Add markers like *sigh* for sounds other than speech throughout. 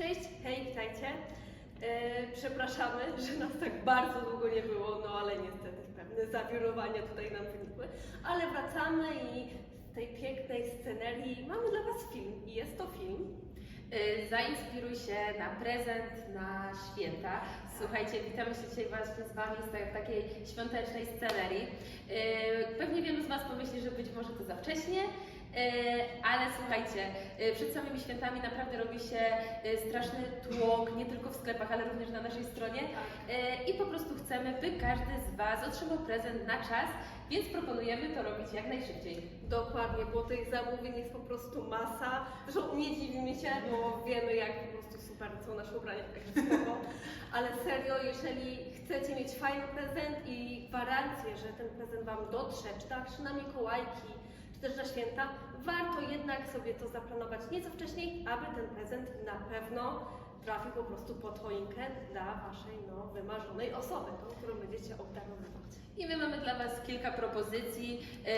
Cześć, hej, witajcie. E, przepraszamy, *laughs* że nas tak bardzo długo nie było, no ale niestety pewne zawirowania tutaj nam wynikły. Ale wracamy i z tej pięknej scenerii mamy dla Was film. I jest to film. Y, Zainspiruj się na prezent na święta. Słuchajcie, witamy się dzisiaj właśnie z Wami ta- takiej świątecznej scenerii. Y, Pewnie wielu z Was pomyśli, że być może to za wcześnie, ale słuchajcie, y, przed samymi świętami naprawdę robi się y, straszny tłok, nie tylko w sklepach, ale również na naszej stronie. I po prostu chcemy, by każdy z Was otrzymał prezent na czas, więc proponujemy to robić jak najszybciej. Dokładnie, bo tych zamówień jest po prostu masa. Zresztą nie dziwimy się, bo wiemy jak po prostu super są nasze ubrania, spoko. *laughs* Ale serio, jeżeli chcecie mieć fajny prezent i gwarancję, że ten prezent Wam dotrze, czy też na Mikołajki, też na święta, warto jednak sobie to zaplanować nieco wcześniej, aby ten prezent na pewno trafił po prostu pod choinkę dla Waszej no, wymarzonej osoby, tą, którą będziecie obdarowywać. I my mamy dla Was kilka propozycji, e,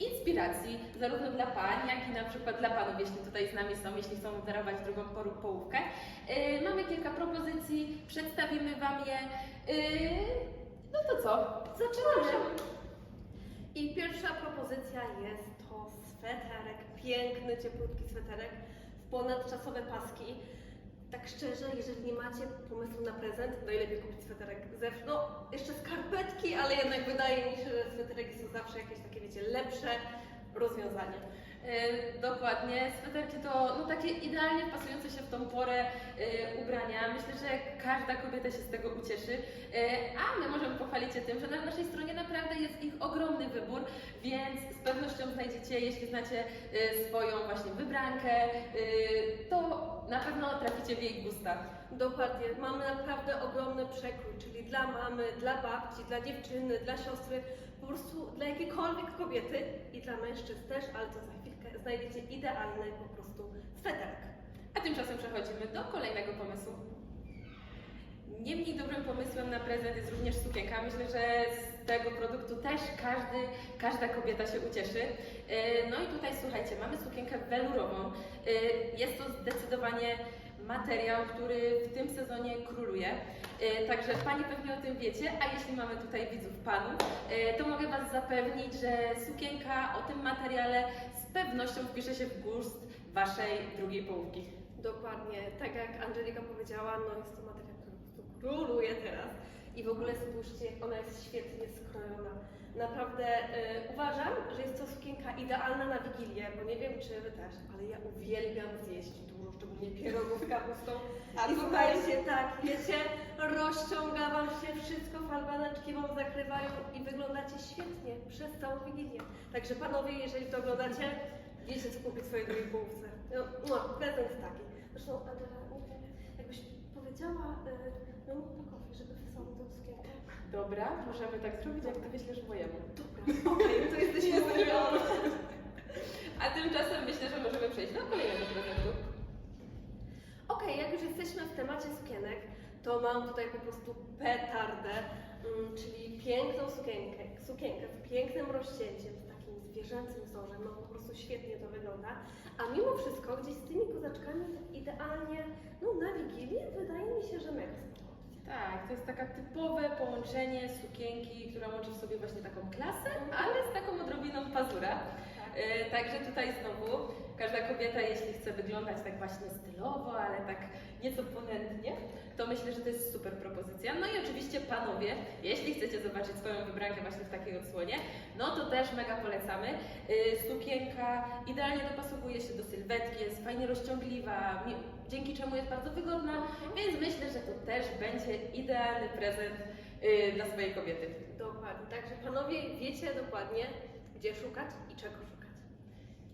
inspiracji, zarówno dla pań, jak i na przykład dla panów, jeśli tutaj z nami są, jeśli chcą darować drugą połówkę. E, mamy kilka propozycji, przedstawimy Wam je. E, no to co? Zaczynamy! I pierwsza propozycja jest to sweterek, piękny, cieplutki sweterek w ponadczasowe paski. Tak szczerze, jeżeli nie macie pomysłu na prezent, najlepiej kupić sweterek ze no jeszcze skarpetki, ale jednak wydaje mi się, że sweterki są zawsze jakieś takie, wiecie, lepsze rozwiązanie. E, Dokładnie, sweterki to no, takie idealnie pasujące się w tą porę e, ubrania. Myślę, że każda kobieta się z tego ucieszy. E, a my możemy pochwalić się tym, że na naszej stronie naprawdę jest ich ogromny wybór, więc z pewnością znajdziecie, jeśli znacie swoją właśnie wybrankę, to na pewno traficie w jej gusta. Dokładnie, mamy naprawdę ogromny przekrój, czyli dla mamy, dla babci, dla dziewczyny, dla siostry, dla jakiejkolwiek kobiety i dla mężczyzn też, ale to za chwilkę znajdziecie idealny po prostu sweterek. A tymczasem przechodzimy do kolejnego pomysłu. Nie mniej dobrym pomysłem na prezent jest również sukienka. Myślę, że z tego produktu też każdy, każda kobieta się ucieszy. E, No i tutaj słuchajcie, mamy sukienkę welurową. E, Jest to zdecydowanie materiał, który w tym sezonie króluje. E, Także Pani pewnie o tym wiecie, a jeśli mamy tutaj widzów panów, e, to mogę Was zapewnić, że sukienka o tym materiale z pewnością wpisze się w gust Waszej drugiej połówki. Dokładnie, tak jak Angelika powiedziała, no jest to materiał, który króluje teraz. I w ogóle spójrzcie, jak ona jest świetnie skrojona. Naprawdę e, uważam, że jest to sukienka idealna na Wigilię, bo nie wiem czy Wy też, ale ja uwielbiam zjeść dużo, szczególnie pierogów z kapustą. A I słuchaj- słuchajcie, tak, wiecie, rozciąga Wam się wszystko, falbaneczki Wam zakrywają i wyglądacie świetnie przez całą Wigilię. Także panowie, jeżeli to oglądacie, wiecie co kupić swojej drugiej połówce. No, no, prezent taki. Zresztą Adela, jakbyś powiedziała y, Pakowi, żeby wysłał tą sukienkę. Dobra, możemy tak zrobić, jak ty wyślesz mojemu. Dobra, okej, to jesteśmy umówione. A tymczasem myślę, że możemy przejść do kolejnego prezentu. Okej, jak już jesteśmy w temacie sukienek, to mam tutaj po prostu petardę, mm, czyli piękną sukienkę, sukienkę z pięknym rozcięciem, z takim zwierzęcym wzorem, no po prostu świetnie to wygląda. A mimo wszystko gdzieś z tymi kozaczkami tak idealnie, no na Wigilię wydaje mi się, że mega spoko. Tak, to jest taka typowe połączenie sukienki, która łączy w sobie właśnie taką klasę, ale z taką odrobiną pazura. E, Także tutaj znowu każda kobieta, jeśli chce wyglądać tak właśnie stylowo, ale tak nieco ponętnie, to myślę, że to jest super propozycja. No i oczywiście panowie, jeśli chcecie zobaczyć swoją wybrankę właśnie w takiej odsłonie, no to też mega polecamy. E, Sukienka idealnie dopasowuje się do sylwetki, jest fajnie rozciągliwa, dzięki czemu jest bardzo wygodna, więc myślę, że to też będzie idealny prezent e, dla swojej kobiety. Dokładnie, także panowie wiecie dokładnie, gdzie szukać i czego szukać.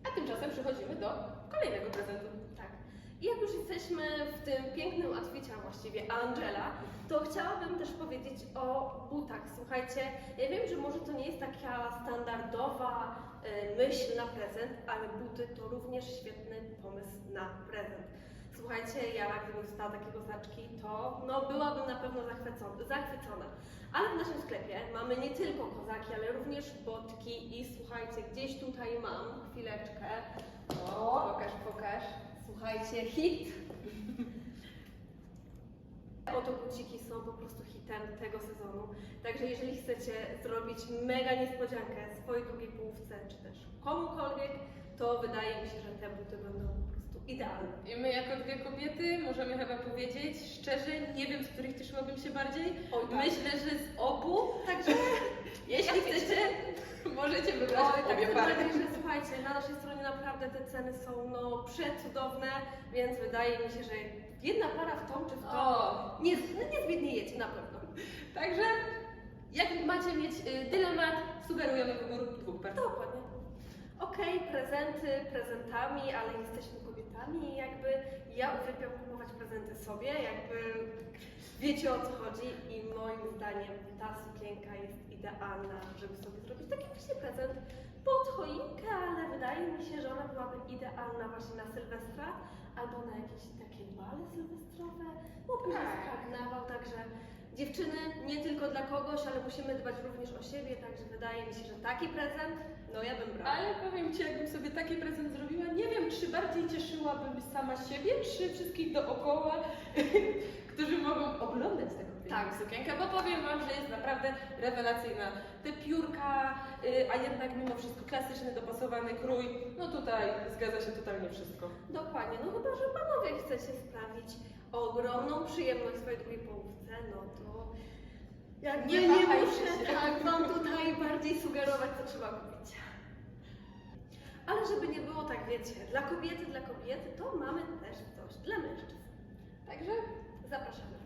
A tymczasem przechodzimy do kolejnego prezentu. Tak. I jak już jesteśmy w tym pięknym outficie, a właściwie Angela, to chciałabym też powiedzieć o butach. Słuchajcie, ja wiem, że może to nie jest taka standardowa e, myśl na prezent, ale buty to również świetny pomysł na prezent. Słuchajcie, ja gdybym dostała takiego znaczki, to no, byłabym na pewno zachwycona. Ale w naszym sklepie mamy nie tylko kozaki, ale również botki i słuchajcie, gdzieś tutaj mam, chwileczkę, O, pokaż, pokaż. Słuchajcie, hit *laughs* oto buciki są po prostu hitem tego sezonu. Także jeżeli chcecie zrobić mega niespodziankę swojej drugiej połówce, czy też komukolwiek, to wydaje mi się, że te buty będą idealne. I my jako dwie kobiety możemy chyba powiedzieć szczerze, nie wiem z których cieszyłabym się bardziej. Oj, tak. Myślę, że z obu. Także *laughs* Jeśli Jak chcecie, *laughs* możecie wybrać Oj, tak, obie tym pary. że słuchajcie, na naszej stronie naprawdę te ceny są no przecudowne, więc wydaje mi się, że jedna para w tą czy w tą O, nie, no nie zbiedniejecie na pewno. Także jak macie mieć y, dylemat, sugerujemy wybór dwóch par. Dokładnie. Okej, prezenty prezentami, ale jesteśmy kobietami i jakby ja uwielbiam kupować prezenty sobie, jakby wiecie o co chodzi i moim zdaniem ta sukienka jest idealna, żeby sobie zrobić taki właśnie prezent pod choinkę, ale wydaje mi się, że ona byłaby idealna właśnie na Sylwestra albo na jakieś takie bale sylwestrowe, bo Tak. karnawał, także dziewczyny nie tylko dla kogoś, ale musimy dbać również o siebie, także wydaje mi się, że taki prezent, no ja bym brała. Ale powiem Ci, jakbym sobie taki prezent zrobiła, nie wiem, czy bardziej cieszyłabym sama siebie, czy wszystkich dookoła, *laughs* którzy mogą oglądać piękną Tak. sukienkę, bo powiem Wam, że jest naprawdę rewelacyjna. Te piórka, y, a jednak mimo wszystko klasyczny, dopasowany krój, no tutaj zgadza się totalnie wszystko. Dokładnie, no chyba, że panowie chcecie sprawić ogromną przyjemność swojej drugiej połówce, no to jakby Nie nie, wahajcie muszę się. tak wam tutaj bardziej sugerować, co trzeba kupić. Ale żeby nie było tak, wiecie, dla kobiety, dla kobiety, to mamy też coś dla mężczyzn. Także zapraszamy.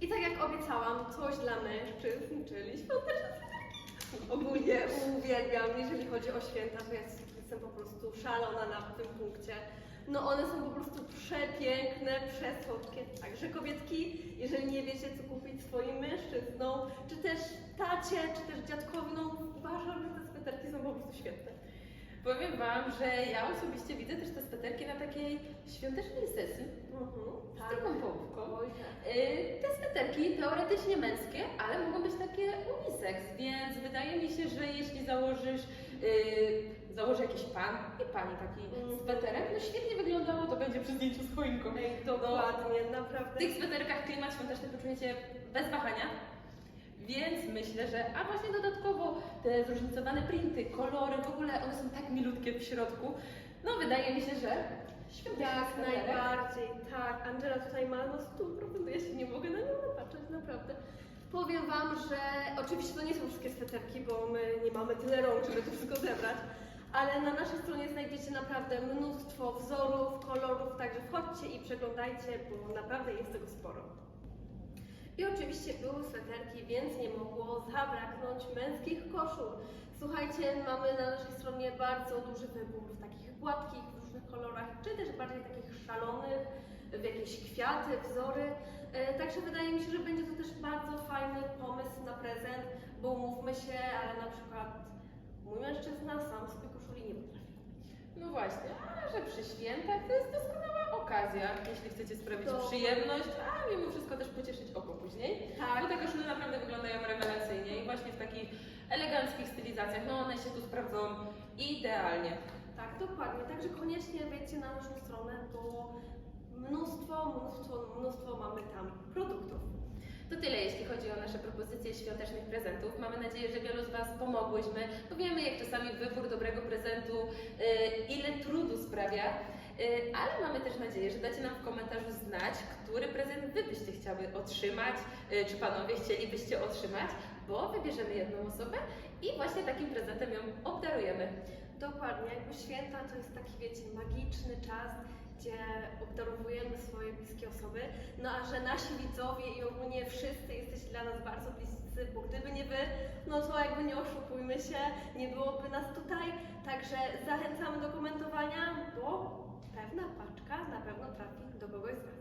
I tak jak obiecałam, coś dla mężczyzn, czyli świąteczne cukierki. Ogólnie uwielbiam, jeżeli chodzi o święta, to ja jestem po prostu szalona na tym punkcie. No one są po prostu przepiękne, przesłodkie. Także kobietki, jeżeli nie wiecie co kupić swoim mężczyznom, czy też tacie, czy też dziadkowi, no uważam, że te sweterki są po prostu świetne. Powiem Wam, że ja osobiście widzę też te sweterki na takiej świątecznej sesji Mhm, z drugą połówką. Oj, tak. Y, Te sweterki teoretycznie męskie, ale mogą być takie unisex, więc wydaje mi się, że jeśli założysz, y, założy jakiś pan i pani taki Mhm. sweterek, no świetnie wyglądało, to będzie przy zdjęciu z choinką. Ej, dokładnie, naprawdę. W tych sweterkach klimat świąteczny poczujecie bez wahania. Więc myślę, że, a właśnie dodatkowo te zróżnicowane printy, kolory, w ogóle one są tak milutkie w środku. No wydaje mi się, że Jak najbardziej, tak. Angela tutaj ma no 100%, ja się nie mogę na nią napatrzeć, naprawdę. Powiem Wam, że oczywiście to nie są wszystkie sweterki, bo my nie mamy tyle rąk, żeby to wszystko zebrać, ale na naszej stronie znajdziecie naprawdę mnóstwo wzorów, kolorów, także wchodźcie i przeglądajcie, bo naprawdę jest tego sporo. I oczywiście były sweterki, więc nie mogło zabraknąć męskich koszul. Słuchajcie, mamy na naszej stronie bardzo duży wybór w takich gładkich, w różnych kolorach, czy też bardziej takich szalonych, w jakieś kwiaty, wzory. E, Także wydaje mi się, że będzie to też bardzo fajny pomysł na prezent, bo umówmy się, ale na przykład mój mężczyzna sam sobie koszuli nie potrafi. No właśnie, a że przy świętach to jest doskonała okazja, jeśli chcecie sprawić To- przyjemność, a mimo wszystko też pocieszyć oko później. Tak. Bo te koszule naprawdę wyglądają rewelacyjnie i właśnie w takich eleganckich stylizacjach, no one się tu sprawdzą idealnie. Tak, dokładnie. Także koniecznie wejdźcie na naszą stronę, bo mnóstwo, mnóstwo, mnóstwo mamy tam produktów. To tyle, jeśli chodzi o nasze propozycje świątecznych prezentów. Mamy nadzieję, że wielu z Was pomogłyśmy. Bo wiemy, jak czasami wybór dobrego prezentu, y, ile trudu sprawia. Y, ale mamy też nadzieję, że dacie nam w komentarzu znać, który prezent Wy byście chciały otrzymać, y, czy Panowie chcielibyście otrzymać, bo wybierzemy jedną osobę i właśnie takim prezentem ją obdarujemy. Dokładnie, jakby święta to jest taki, wiecie, magiczny czas, gdzie obdarowujemy swoje bliskie osoby. No a że nasi widzowie i ogólnie wszyscy jesteście dla nas bardzo bliscy, bo gdyby nie wy, no to jakby nie oszukujmy się, nie byłoby nas tutaj. Także zachęcamy do komentowania, bo pewna paczka na pewno trafi do kogoś z Was.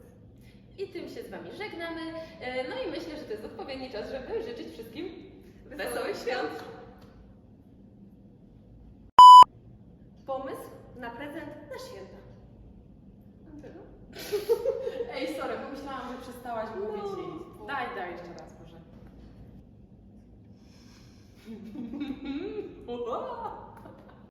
I tym się z Wami żegnamy. Y, No i myślę, że to jest odpowiedni czas, żeby życzyć wszystkim wesołych świąt.